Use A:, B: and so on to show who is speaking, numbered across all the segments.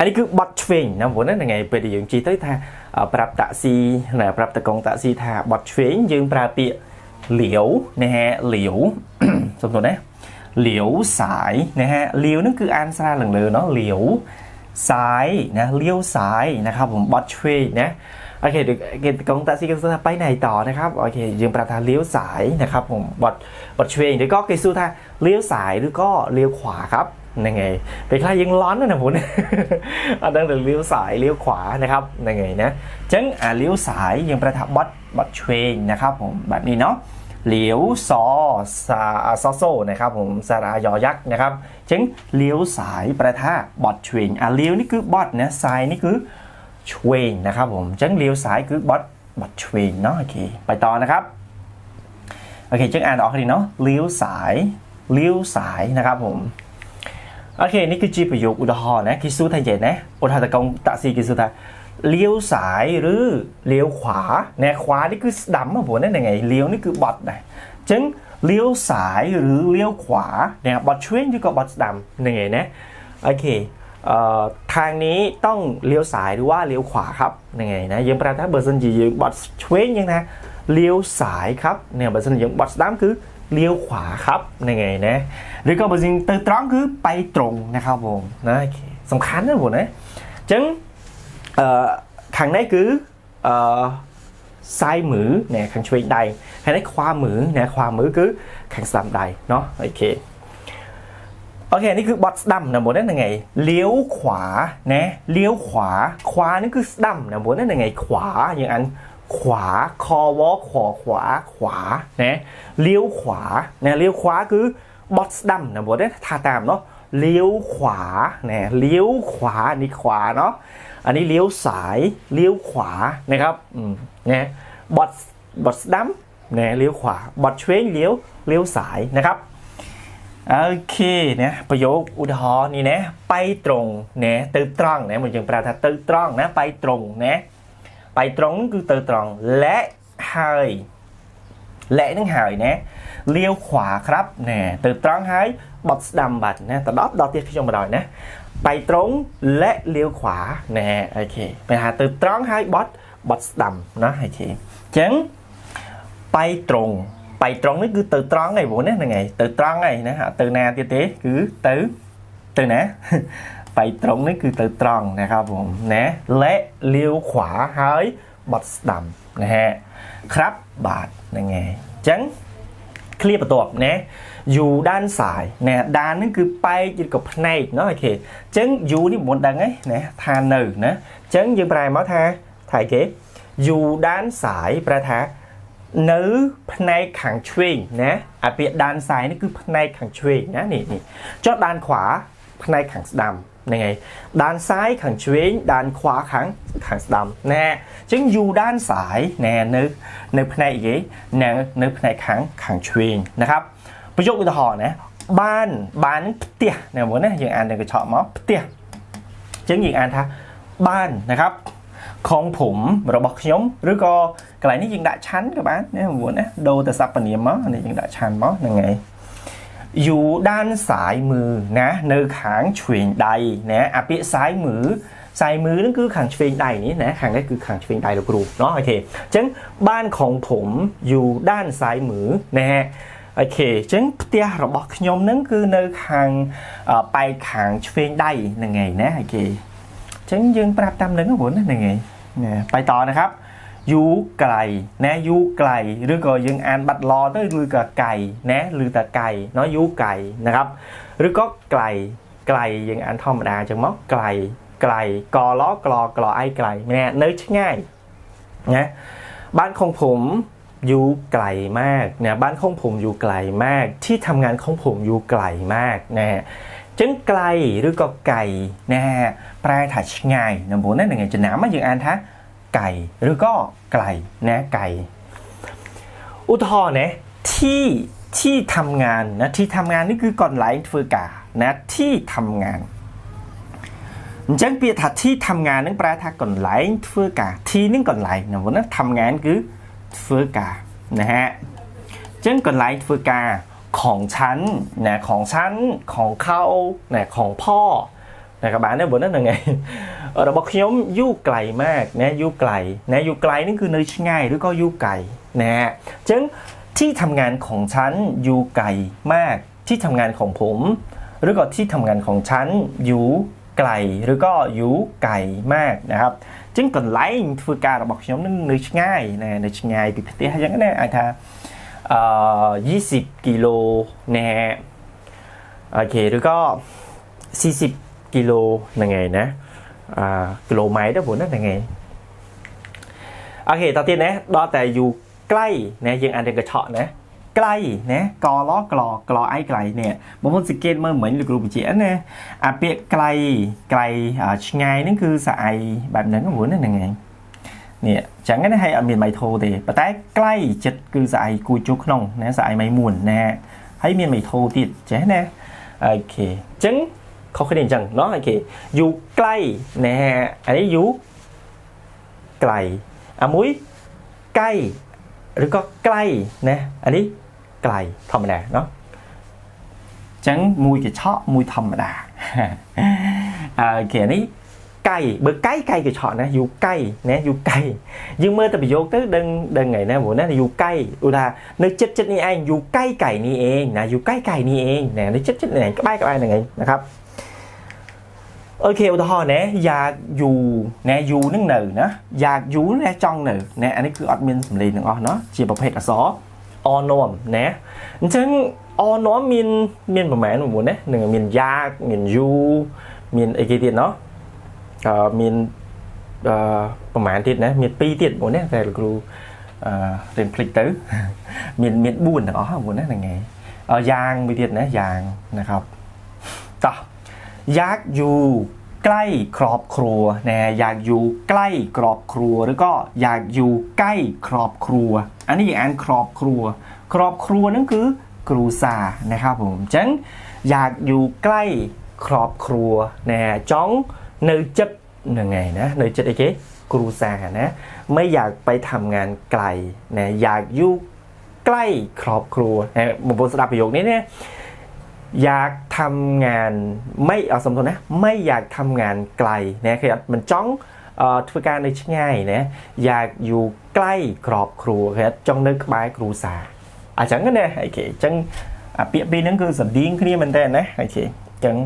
A: อันนี้คือบอทฟิงนะผมนั่นยังไงเป็นอย่างจีเต้ท่าปรับตักซีนะปรับตะกงตักซีท่าบอทฟิงยืมปราเปีเหลียวนะฮะเหลียวสมมตินะเหลียวสายนะฮะเหลียวนั่นคืออันซาหลังเลยเนาะเหลียวสายนะเลี้ยวสายนะครับผมบอทชวยนะโอเคเดี๋ยวเกณกองตัดสินกันไปไหนต่อนะครับโอเคยังประธานเลี้ยวสายนะครับผมบอดบอดเชวยหรือก็เกณฑ์สู้ท่าเลี้ยวสายหรือก็เลี้ยวขวาครับ ยังไงไปคลายยังร้อนนะนะผมดังนั้นเลี้ยวสายเลี้ยวขวานะครับยังไงนะจังอ่าเลี้ยวสายยังประทับบัตบัตเชงนะครับผมแบบนี้เนาะเหลียวซอซอโซนะครับผมสารายอยักษ์นะครับเช่นเลี้ยวสายประทะบอดเชวงอะเลี้ยวนี่คือบอดนะสายนี่คือเชวงนะครับผมเช่นเลี้ยวสายคือบอดบอดเชวงเนาะโอเคไปต่อนะครับโอเคเช่นอ่านออกดีเนาะเลี้ยวสายเลี้ยวสายนะครับผม โอเค นี่คือจีประโยคอุทาหรณ์นะคิดสู้ไทยเจนนะอุทาตะกงตะซีคิดสู้ไทยเลี้ยวสายหรือเลี้ยวขวาเนี่ยขวานี่คือดำมาผมนั่นยังไงเลี้ยวนี่คือบอทนะจึงเลี้ยวสายหรือเลี้ยวขวาเนี่ยบอทช่วยอยู่กับบอทดำยังไงนะโอเคเอ่อทางนี้ต้องเลี้ยวสายหรือว่าเลี้ยวขวาครับยังไงนะยังประธานเบอร์ซันจีบอทช่วยยังนะเลี้ยวสายครับเนี่ยเบอร์ซันยังบอทดำคือ เลี้ยวขวาครับยังไงนะหรือก็บางสิ่งตึงตรงคือไปตรงนะครับผมนะสำคัญนะผมนะจึงขังในคือซ้ายมือเนี่ยขังช่วยใดขังในขวามือเนี่ยขวามือคือขังสามใดเนาะโอเคโอเค นี่คือบอทดัมนะผมนั่นยังไง เลี้ยวขวานะเลี้ยวขวา ขวานี่คือดัมนะผมนั่นยังไง ขวาอย่างอัน ขวา คอวอขอขวาขวาเนะเลี้ยวขวาเนะเลี้ยวขวาคือบอสดัมนะบอได้ทาตามเนาะเลี้ยวขวาเนี่ยเลี้ยวขวาอันนี้ขวาเนาะอันนี้เลี้ยวสายเลี้ยวขวานะครับอืมเนี่ยบอสบอสดัมเนี่ยเลี้ยวขวาบอสเชวงเลี้ยวเลี้ยวสายนะครับโอเคเนะประโยคอุทธรณ์นี่นะไปตรงเนะตึกตรองนะมันจึงแปลว่าตึกตรองนะไปตรงนะ បៃត្រង់ហ្នឹងគឺទៅត្រង់លែកហើយលែកហ្នឹងហើយណាលាវខ្វះครับណែទៅត្រង់ហើយបត់ស្ដាំបាត់ណាទៅដល់ដល់ទៀតខ្ញុំបណ្ដោយណាបៃត្រង់លែកលាវខ្វះណែអូខេពេលថាទៅត្រង់ហើយបត់បត់ស្ដាំណាអូខេអញ្ចឹងបៃត្រង់បៃត្រង់នេះគឺទៅត្រង់ឯងបងណាហ្នឹងឯងទៅត្រង់ឯងណាទៅណាទៀតទេគឺទៅទៅណា ไปตรงนี่คือទៅត្រង់นะครับผมណាและเลี้ยวขวาហើយបត់ស្ដាំណាฮะครับបាទហ្នឹងហើយអញ្ចឹងឃ្លាបន្ទាប់ណាយូដានសាយណាដានហ្នឹងគឺប៉ែកឬក៏ភ្នែកเนาะអូខេអញ្ចឹងយូនេះមិនដឹងទេណាថានៅណាអញ្ចឹងយើងប្រែមកថាថៃគេយូដានសាយប្រែថានៅផ្នែកខាងឆ្វេងណាអាពាក្យដានសាយនេះគឺផ្នែកខាងឆ្វេងណានេះនេះចុះដាន ខវาផ្នែកខាងស្ដាំ ហ្នឹងហើយด้านซ้ายខាងឆ្វេងด้านขวาខាងខាងស្ដាំណែអញ្ចឹង you ด้านซ้ายណែនៅនៅផ្នែកយាយណែនៅផ្នែកខាងខាងឆ្វេងนะครับប្រយោគឧទាហរណ៍ណាបានបានផ្ទះណែមើលណាយើងអាននៅកញ្ឆក់មកផ្ទះអញ្ចឹងយើងអានថាបានนะครับของผมរបស់ខ្ញុំឬក៏កន្លែងនេះយើងដាក់ឆាន់ក៏បានណាបងប្អូនណាដូរទៅសព្វនាមមកនេះយើងដាក់ឆាន់មកហ្នឹងហើយ อยู่ด้านสายมือนะនៅខាងឆ្វេងដៃណាអាពាក្យสายมือสายมือនឹងគឺខាងឆ្វេងដៃនេះណាខាងនេះគឺខាងឆ្វេងដៃលោកគ្រូเนาะអូខេអញ្ចឹងบ้านของผมอยู่ด้านซ้ายมือนะฮะអូខេអញ្ចឹងផ្ទះរបស់ខ្ញុំនឹងគឺនៅខាងប៉ែកខាងឆ្វេងដៃហ្នឹងឯងណាអូខេអញ្ចឹងយើងប្រាប់តាមនឹងបងហ្នឹងឯងណាបាយតนะครับ ยูไก่นะยูไก่หรือก็ยังอ่านบัดรลอด้วยหรือกับไก่นะหรือแต่ไก่เนาะยูไก่นะครับ หรือก็ไก่ไก่ยังอ่านธรรมดาจังมั้งไก่ไก่กอล้อกลอกลอไอไก่เนี่ยนึกง่ายนะบ้านของผมอยู่ไกลมากเนะบ้านของผมอยู่ไกลมาก ที่ทำงานของผมอยู่ไกลมากนะฮะจังไกลหรือก็ไกลนะฮะแปลถัดง่ายนะผมนั่นยังไงจะหนามาอยังอ่านทะ ไก่หรือก็ไก่นะไก่ อุทธรณ์นะที่ที่ทำงานนะที่ทำงานนี่คือก่อนไหลฟือกานะที่ทำงานจังเปียถัดที่ทำงานนึងแปลថាកន្លែងធ្វើការที่នឹងកន្លែងណាប៉ុนั้นทำงานគឺធ្វើការណាฮะចឹងកន្លែងធ្វើការของฉันណាของฉันของเขานะของพ่อណាក៏បានដែរប៉ុន្តែហ្នឹងឯង เราบอกขยมยู่ไกลมากนะยู่ไกลนะยู่ไกลนี่คือง่ายหรือก็ยู่ไกลนะฮะចឹงที่ทำงานของฉันอยู่ไกลมาก ที่ทำงานของผม หรือก็ที่ทำงานของฉันอยู่ไกลหรือก็อยู่ไกลมากนะครับจึงก่อนไลน์ทุกการเราบอกฉันนึงนึกง่ายนะนึกง่ายปิดพิธีให้ยังไงอาจจะยี่สิบกิโลนะฮะโอเคหรือก็สี่สิบกิโลยังไงนะ គីឡូម៉ែត្រព្រោះហ្នឹងហ្នឹងឯងអូខេតទៅទៀតណាដល់តែយូរក្លៃណាយើងអានរឿងកញ្ឆក់ណាក្លៃណាកឡក្លក្លអីក្លៃនេះបងប្អូនសង្កេតមើលមិញលោកគ្រូបញ្ជាក់ណាអាពាក្យក្លៃក្លៃឆ្ងាយហ្នឹងគឺសាអីបែបហ្នឹងហ្នឹងហ្នឹងឯងនេះអញ្ចឹងណាហើយអត់មានមៃធោទេប៉ុន្តែក្លៃចិត្តគឺសាអីគួយជួក្នុងណាសាអីមៃមួនណាហើយមានមៃធោទៀតចេះណាអូខេអញ្ចឹង เขาเคยเห็นจังเนาะโอเคอยู่ใกล้นะฮะอันนี้อยู่ไกลอามุ้ยใกล้ หรือก็ใกล้นะอันนี้ไกลธรรมดาเนาะចឹងមួយកញ្ឆក់មួយធម្មតាអើគេនេះកៃបើកៃកៃកញ្ឆក់ណាយូកៃណាយូកៃយើងមើលតែប្រយោគទៅដឹងដឹងហ្នឹងណាព្រោះណាយូកៃឧទាហរណ៍នៅចិត្តចិត្តនេះឯងយូកៃកៃនេះឯងណាយូកៃកៃនេះឯងណានៅចិត្តចិត្តនេះឯងក្បែរក្បែរហ្នឹងឯងนะครับ អូខេឧទាហរណ៍ណែយ៉ាយូណែយូនឹងនៅណាយ៉ាយូណែចង់នៅណែអានេះគឺអត់មានសម្លេងទាំងអស់ណាជាប្រភេទអក្សរអនោមណែអញ្ចឹងអនោមមានមានប្រហែល9ណានឹងមានយ៉ាមានយូមានអីគេទៀតណោះអឺមានអឺប្រហែលទៀតណាមាន2ទៀតបងណាតែលោកគ្រូអឺរៀនភ្លេចទៅមានមាន4ទាំងអស់ហ្នឹងណាហ្នឹងហើយយ៉ាងមួយទៀតណាយ៉ាងนะครับតោះ อยากอยู่ใกล้ครอบครัวนะอยากอยู่ใกล้ครอบครัวหรือก็อยากอยู่ใกล้ครอบครัว อันนี้อย่างอันครอบครัว ครอบครัวนั่นคือครูซานะครับผมจังอยากอยู่ใกล้ครอบครัวนะจ้องเนยจับยังไงนะเนยจับไอ้เก๊ครูซานะไม่อยากไปทำงานไกลนะอยากอยู่ใกล้ครอบครัวนะผมสำหรับประโยคนี้เนี่ย อยากทำงานไม่เอาสมทนนะไม่อยากทำงานไกลนะคือมันจ้องធ្វើការនៅឆ្ងាយណាយ៉ាอยู่ใกล้ครอบครัวគេចង់នៅក្បែរគ្រួសារអញ្ចឹងណាអីគេអញ្ចឹងអាពាក្យពីរហ្នឹងគឺស្រដៀងគ្នាមែនតើណាអីគេអញ្ចឹង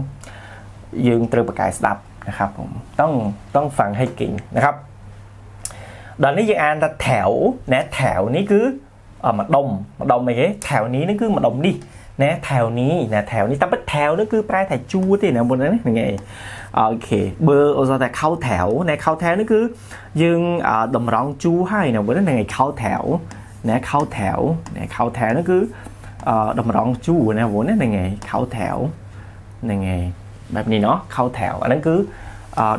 A: យើងត្រូវប្រកែស្ដាប់นะครับผมต้องต้องฟังให้เก่งนะครับដល់នេះយើងអានថាแถวណាแถวនេះគឺម្ដុំម្ដុំអីគេแถวនេះនេះគឺម្ដុំនេះ นะแถวนี้นะแถวนี้แต่แถวนั่นคือแปลแถวจูตินะบนนั้นยังไงโอเคเบอร์โอซาแต่เข้าแถวนะเข้าแถวนั่นคือยึงดมร้องจูให้นะบนนั้นยังไงเข้าแถวนะเข้าแถวนะเข้าแถวนั่นคือดมร้องจูนะบนนั้นยังไงเข้าแถวยังไงแบบนี้เนาะเข้าแถวอันนั้นคือ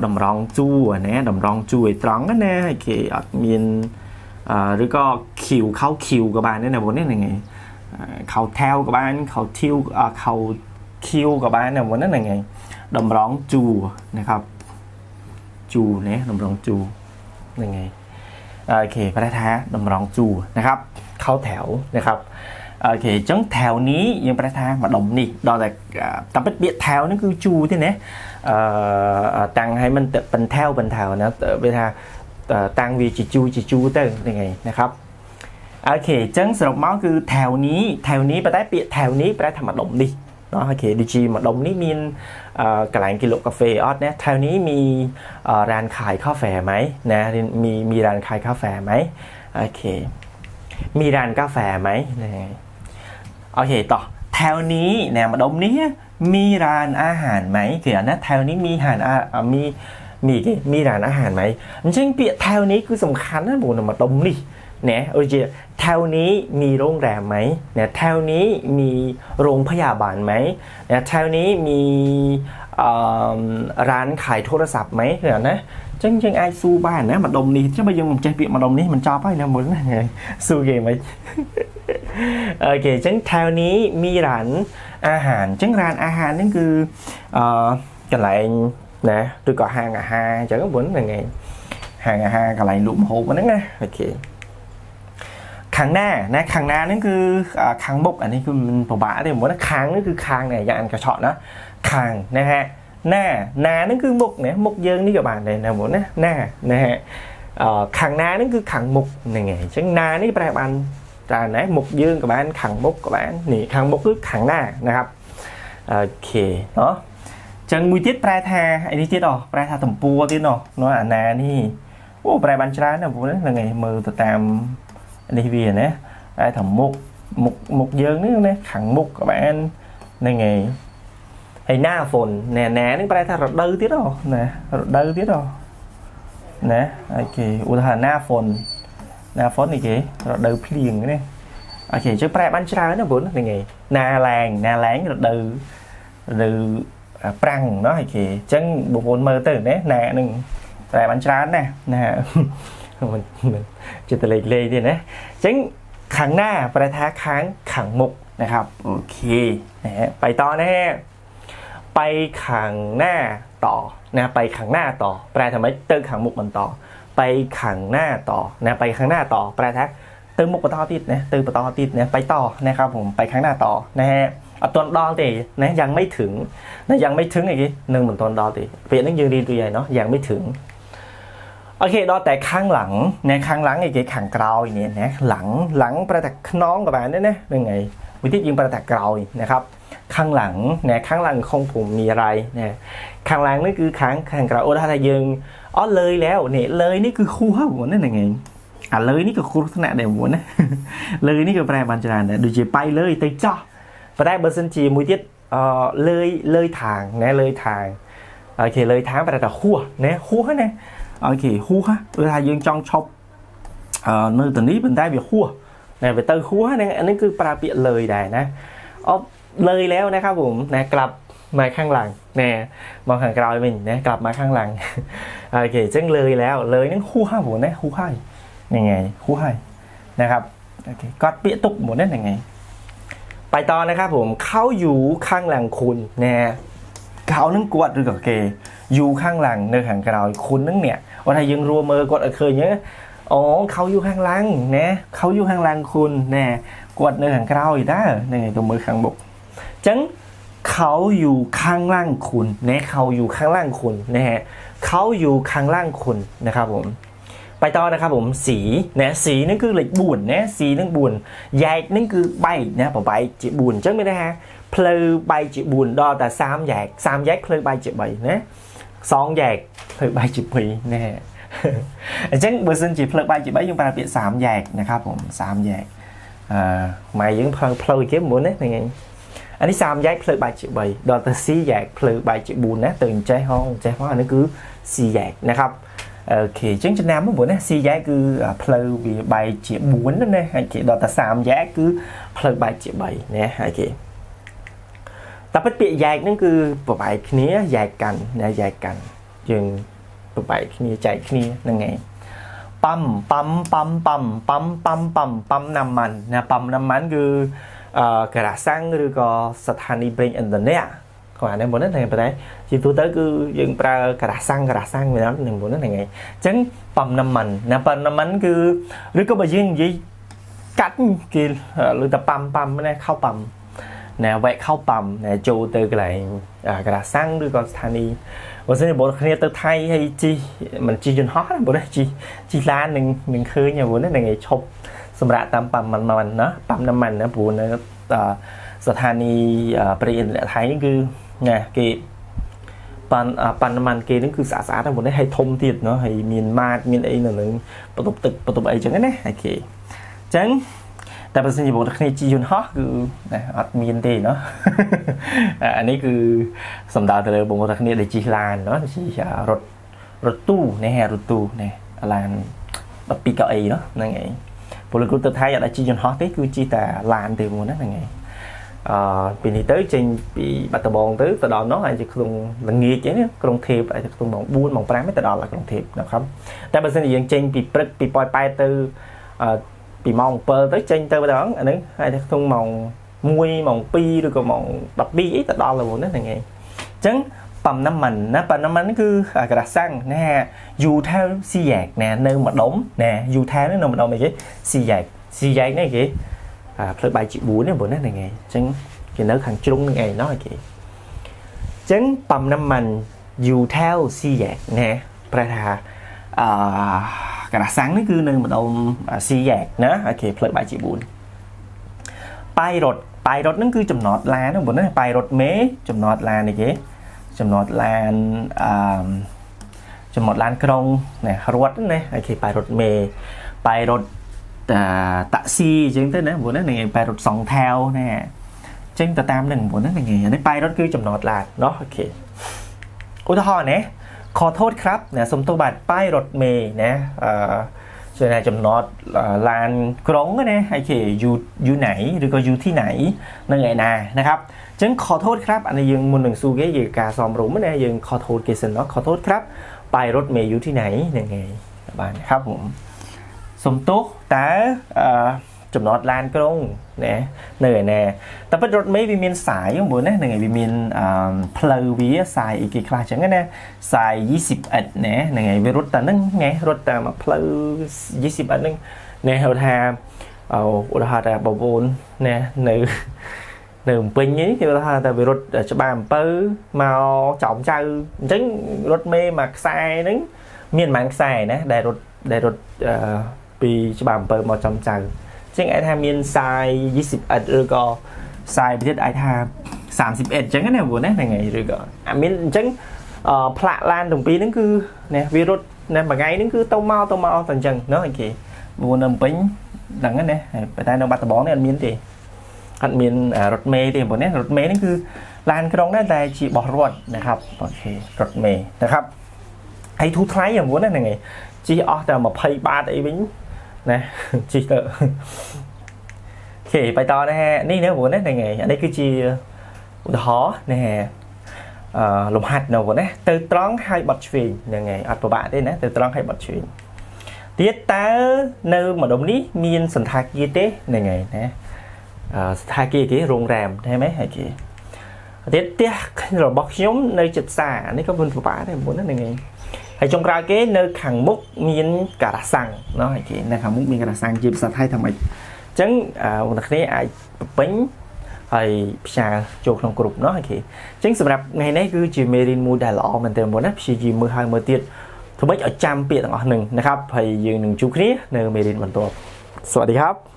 A: ดมร้องจูนะดมร้องจูตรังนั่นนะโอเคมีนหรือก็คิวเข้าคิวกับบานนี่นะบนนั้นยังไง เขาแถวกับบ้านเขาคิวเขาคิวกับบ้านเนี่ยวันนั้นเป็น là ngày đồng นะครับจูเนี่ยดมร้องจูยังไงโอเคพระท้าดมร้องจูนะครับ เข้าแถวนะครับโอเคจังแถวนี้ยังพระท้ามาดมนี่ดอแต่ตามเป็ดเบียดแถวนั่นคือจูที่เนี่ยตังให้มันเป็นแถวเป็นแถวนะเวลาตังวีจิจูจิจูเตอร์ยังไงนะครับ โอเคចឹងសរុបาคือแถวนี้แถวนี้ប៉ុន្តែពាក្แถวนี้ប្រែថាម្ដុំនេះណោះអូខេដូចជាម្ដុំនេះមានកន្លែងគីឡូកាហ្វេแถวนี้มีร้านขายกาแฟไหมนะมีมีร้านขายกาแฟไหมโอเคมีร้านกาแฟไหมណាโอเคต่อแถวนี้ណាម្ដុំនេះมีร้านอาหารไหมคืออันนั้นแถวนี้มีอาหารมีมีมีร้านอาหารไหมអញ្ចឹងពាក្แถวนี้คืសំខាន់ណាព្រោះនៅម្ដុំ เนี่ยโอเคแถวนี้มีโรงแรมไหมเนี่ยแถวนี้มีโรงพยาบาลไหมเนี่ยแถวนี้มีร้านขายโทรศัพท์ไหมเนี่ยนะចឹងយើងអាចស៊ូបានណាម្ដុំនេះចឹងបើយើងមិនចេះពាក្យម្ដុំនេះមិនចប់ហើយណាមើលណាស៊ូគេមិនអូខេចឹងថៅនេះមីរ៉ានអាហារចឹងរានអាហារហ្នឹងគឺអឺកន្លែងណាឬក៏ហាងអាហារចឹងបងហ្នឹងឯងហាងអាហារកន្លែងលក់ម្ហូបហ្នឹងណាអូខេ ขังหน้านะขังหน้านั่นคือขังบกอันนี้คือมันผมบาเลยผมว่านะขังนั่นคือคางเนี่ยอย่างกระชอะนะขังนะฮะหน้าหน้านั่นคือบกเนี่ยบกเยิงนี่กับบานเลยนะผมนะหน้านะฮะขังหน้านั่นคือขังบกยังไงเช่นหน้านี่แปลว่าจะไหนบกเยิงกับบานขังบกกับบานนี่ขังบกคือขังหน้านะครับโอเคเนาะចឹងមួយទៀតប្រែថាអីនេះទៀតអូប្រែថាតំពួរទៀតនោះអាណានេះអូប្រែបានច្រើនណាស់បងហ្នឹងឯងមើលទៅតាม នេះវាណាតែថាមុខមុខមុខយើងនេះណាខាងមុខក៏បានហ្នឹងឯងហើយណាហ្វុនណាណានេះប្រែថារដូវទៀតហ៎ណារដូវទៀតហ៎ណាហើយគេឧទាហរណ៍ណាហ្វុនណាហ្វុននេះគេរដូវភ្លៀងណាអូខេចឹងប្រែបានច្រើនណាបងហ្នឹងឯងណាឡាងណាឡាងរដូវឬប្រាំងណោះឯគេអញ្ចឹងបងប្អូនមើលទៅណាណានឹងតែបានច្រើនណាស់ណា มันมันจะตะเลยเลยเนี่นะจังขังหน้าประทะค้างขังมุกนะครับโอเคนะฮะไปต่อนะฮะไปขังหน้าต่อนะไปขังหน้าต่อ แปลทำไมเติมขังมุกมันต่อ ไปขังหน้าต่อนะไปขังหน้าต่อ แปลทักเติมมุกปะต่อติดนะเติมประต่อติดนะไปต่อนะครับผมไปขังหน้าต่อนะฮะអត់ទាន់ដนะยังไม่ถึงนะยังណាយ៉ាងមិនถึงអីគេនឹងមិនទាន់ដល់ទេពាក្យហ្วยืนดีตัวใหญ่เนาะยังไม่ถึง โอเคเราแต่ข้างหลังนะข้างหลังไอ้เก๋ข่างกราวอย่างเงี้ยนะหลังหลังประตักน้องกับแบบนี้นนะป็นไงวิธียิงประตักกราวนะครับข้างหลังนะข้างหลังของผมมีอะไรนะข้างหลังนี่คือข้างข้างกราวถ้าจะยิงอ๋อเลยแล้วเนี่ยเลยนี่คือคู่หัวนั่นยังไงอะเลยนี่คือคู่ลักษณะเดียวหัวนะเลยนี่คือแปลบัญจารนะดูจีไปเลยเตจ้าไปได้เบอร์เซนจีมุ้ยเทียเลยเลยทางนะเลยทางโอเคเลยทางประตักหัวนะหัวนะ ឲ្យគេហួសគឺថាយើងចង់ឈប់នៅទៅនេះប៉ុន្តែវាហួសណាវាទៅហួសហ្នឹងអានេះគឺប្រើពាក្យលើយដែរណាអប់លើយแล้วนะครับผมណាกลับមកខាងឡើងណាមកខាងក្រោយវិញណាกลับមកខាងឡើងអូខេអញ្ចឹងលើយแล้วលើយហ្នឹងហួសហើយបងណាហួសហើយហ្នឹងហើយហួសហើយนะครับអូខេកត់ពាក្យទុកបងណាហ្នឹងហើយไปต่อนะครับผมเขาอยู่ข้างหลังคุณนะเขานั่งกวดหรือกับเก อยู่ข้างหลังเนื้อแข่งกราวคนนึงเนี่ยว่าถ้ายังรัวเมอกดเคยเนี้ยอ๋อเขาอยู่ข้างหลังนะเขาอยู่ข้างหลังคุณนะกดเนื้อแข่งกราวอีกได้ในตัวมือข้างบกจังเขาอยู่ข้างล่างคุณนะเขาอยู่ข้างล่างคุณนะฮะเขาอยู่ข้างล่างคุณนะครับผมไปต่อนะครับผมสีนะสีนั่นคือเหล็กบุญนะสีนั่นบุญใหญ่นั่นคือใบนะผมใบจีบุญจังไม่ได้ฮะเพลอใบจีบุญดอแต่สามใหญ่สามใหญ่เพลอใบจีใบนะ สองแยกเพลิกใบจีบปีนะฮะเช่นเบอร์ซินจีเพลิกใบจีบใบยังปลาเปลี่ยนสามแยกนะครับผมสามแยกหมายยังพลิงเพลิงเก็บหมุนะยังไงอันนี้สามแยกเพลิกใบจีบีดอตซีแยกเพลิกใบจีบบุญนะตื่นใจห้องใจห้องอันนี้คือสี่แยกนะครับโอเคចឹងចំណាំមួយណាស៊ីយ៉ែគឺផ្លូវវាបែកជា4ណាហើយគេដល់តែ3យ៉ែគឺផ្លូវបែកជា3ណាហើយគេ តែពិតពាក្យយ៉ែកហ្នឹងគឺប្របែកគ្នាយ៉ែកកាន់យ៉ែកកាន់យើងប្របែកគ្នាចែកគ្នាហ្នឹងឯងប៉ាំប៉ាំប៉ាំប៉ាំប៉ាំប៉ាំប៉ាំប៉ាំណាំម៉ាន់ណាប៉ាំណាំម៉ាន់គឺអឺការ៉ាសាំងឬក៏ស្ថានីយ៍ប្រេងឥន្ធនៈគាត់ហ្នឹងមុនហ្នឹងប៉ុន្តែជាទូទៅគឺយើងប្រើការ៉ាសាំងការ៉ាសាំងវាហ្នឹងមុនហ្នឹងហ្នឹងឯងអញ្ចឹងប៉ាំណាំម៉ាន់ណាប៉ាំណាំម៉ាន់គឺឬក៏បើយើងនិយាយកាត់គេលើតែប៉ាំប៉ាំណាខោប៉ាំ ណែវែកខោប៉ាំណែចូលទៅកន្លែងការាសាំងឬក៏ស្ថានីយ៍បើសិនជាបងគ្នាទៅថៃហើយជីមិនជីយន្តហោះណាបងជីជីឡាននឹងនឹងឃើញហ្នឹងហ្នឹងឯងឈប់សម្រាប់តាមប៉ាំមិនមិនណាប៉ាំណាមិនណាព្រោះនៅស្ថានីយ៍ប្រេងឥន្ធនៈថៃនេះគឺណែគេប៉ាន់ប៉ាន់មិនគេនឹងគឺស្អាតស្អាតហ្នឹងហើយធំទៀតណាហើយមានម៉ាតមានអីនៅនឹងបន្ទប់ទឹកបន្ទប់អីចឹងណាអូខេអញ្ចឹង តែបើសិនជាបងប្អូនគ្នាជិះយន្តហោះគឺអត់មានទេណាអានេះគឺសំដៅទៅលើបងប្អូនគ្នាដែលជិះឡានណាជិះរថរថទូនេះរថទូនេះឡាន 12KA ណាហ្នឹងឯងពលរដ្ឋទៅថៃអត់ជិះយន្តហោះទេគឺជិះតែឡានទេមុនហ្នឹងឯងអឺពីនេះទៅចេញពីបាត់ដំបងទៅទៅដល់នោះអាចជាក្នុងល្ងាចឯនេះក្រុងធៀបអាចជាក្នុងម៉ោង4ម៉ោង5ទៅដល់ក្រុងធៀបนะครับតែបើសិនជាយើងចេញពីព្រឹកពីប៉ោយប៉ែតទៅ ពីម៉ោង7ទៅចេញទៅម្ដងអាហ្នឹងហើយតែក្នុងម៉ោង1ម៉ោង2ឬក៏ម៉ោង12អីទៅដល់ល្ងហ្នឹងហ្នឹងឯងអញ្ចឹងប៉ាំណាមិនណាប៉ាំណាមិនគឺក្រាសាំងណាយូថែលស៊ីយ៉ាកណានៅម្ដុំណាយូថែលនៅម្ដុំអីគេស៊ីយ៉ាកស៊ីយ៉ាកនេះគេអាផ្លូវបាយជី4ហ្នឹងបងណាហ្នឹងឯងអញ្ចឹងគេនៅខាងជ្រុងហ្នឹងឯងណោះគេអញ្ចឹងប៉ាំណាមិនយូថែលស៊ីយ៉ាកណាប្រែថាអឺ កណ្ដាស់សាំងនេះគឺនៅម្ដុំស៊ីយ៉ាកណាអូខេផ្លូវបាយជា4បាយរត់បាយរត់ហ្នឹងគឺចំណតឡានបងប្អូនណាបាយរត់មេចំណតឡានអីគេចំណតឡានអឺចំណតឡានក្រុងណារត់ណាអូខេបាយរត់មេបាយរត់តាក់ស៊ីអញ្ចឹងទៅណាបងប្អូនណាបាយរត់សងថាវណាចឹងទៅតាមនឹងបងប្អូនណាថ្ងៃនេះបាយរត់គឺចំណតឡានเนาะអូខេឧទាហរណ៍ណា ขอโทษครับนะสมตบัตรป้ายรถเมย์นะส่วนใหญ่จำนอดลานกรงนะไอเคอยู่อยู่ไหนหรือก็อยู่ที่ไหนนั่งไงนานะครับจึงขอโทษครับอันนี้ยังมุนหนึ่งสูเกยกาซอมรุมนะยังขอโทษเกสันเนาะขอโทษครับป้ายรถเมย์อยู่ที่ไหนนั่งไงบ้านครับผมสมตุกแต่ ចំណតឡានក្រុងណានៅឯណាតែពិតរថមេវាមានខ្សែហ្នឹងបងណាហ្នឹងឯងវាមានអឺផ្លូវវាខ្សែអីគេខ្លះចឹងណាខ្សែ20ណាហ្នឹងឯងវារត់តែហ្នឹងណារត់តែមកផ្លូវ 20ហ្នឹងណាហៅថាអឧទាហរណ៍ថាបងប្អូនណានៅនៅភ្នំពេញនេះគេថាតែវារត់ច្បារអំពៅមកចំចៅអញ្ចឹងរថមេមកខ្សែហ្នឹងមានប្រហែលខ្សែណាដែលរត់ដែលរត់អឺពីច្បារអំពៅមកចំចៅ ជាងអាចថាមានសាយ20អិតឬក៏សាយប្រទៀតអាចថា31អញ្ចឹងណាបងណាហ្នឹងហើយឬក៏មានអញ្ចឹងផ្លាកឡានទាំងពីរហ្នឹងគឺណាវារត់ណាមួយថ្ងៃហ្នឹងគឺទៅមកទៅមកទៅអញ្ចឹងណាអូខេបងនៅពេញហ្នឹងណាប៉ុន្តែនៅបាត់ដំបងនេះអត់មានទេអត់មានរថមេទេបងណារថមេហ្នឹងគឺឡានក្រុងដែរតែជាបោះរត់นะครับអូខេរថមេนะครับហើយធូរថ្លៃហ្មងណាហ្នឹងឯងជិះអស់តែ20បាតអីវិញ ណាជីកទៅគេបៃតងណានេះនៅបងណាថ្ងៃនេះគឺជាឧទាហរណ៍ណាអឺលំហាត់នៅបងណាទៅត្រង់ហើយបត់ឆ្វេងហ្នឹងឯងអត់ពិបាកទេណាទៅត្រង់ហើយបត់ឆ្វេងទៀតតើនៅម្ដុំនេះមានសន្តាគារទេហ្នឹងឯងណាអឺសន្តាគារគេរោងរ៉ែមទេមែនហើយគេទៀតផ្ទះរបស់ខ្ញុំនៅចិត្តសានេះក៏មិនពិបាកដែរមុនហ្នឹងឯង ហើយចុងក្រោយគេនៅខាងមុខមានការ៉ាសាំងណោះគេនៅខាងមុខមានការ៉ាសាំងជាភាសាថៃថាម៉េចអញ្ចឹងបងប្អូនអាចបំពេញហើយផ្សាយចូលក្នុងក្រុមណោះគេអញ្ចឹងសម្រាប់ថ្ងៃនេះគឺជាមេរៀនមួយដែលល្អមែនទែនបងណាព្យាយាមមើលហើយមើលទៀតធ្វើម៉េចឲ្យចាំពាក្យទាំងអស់ហ្នឹងนะครับហើយយើងនឹងជួបគ្នានៅមេរៀនបន្ទាប់សวัสดีครับ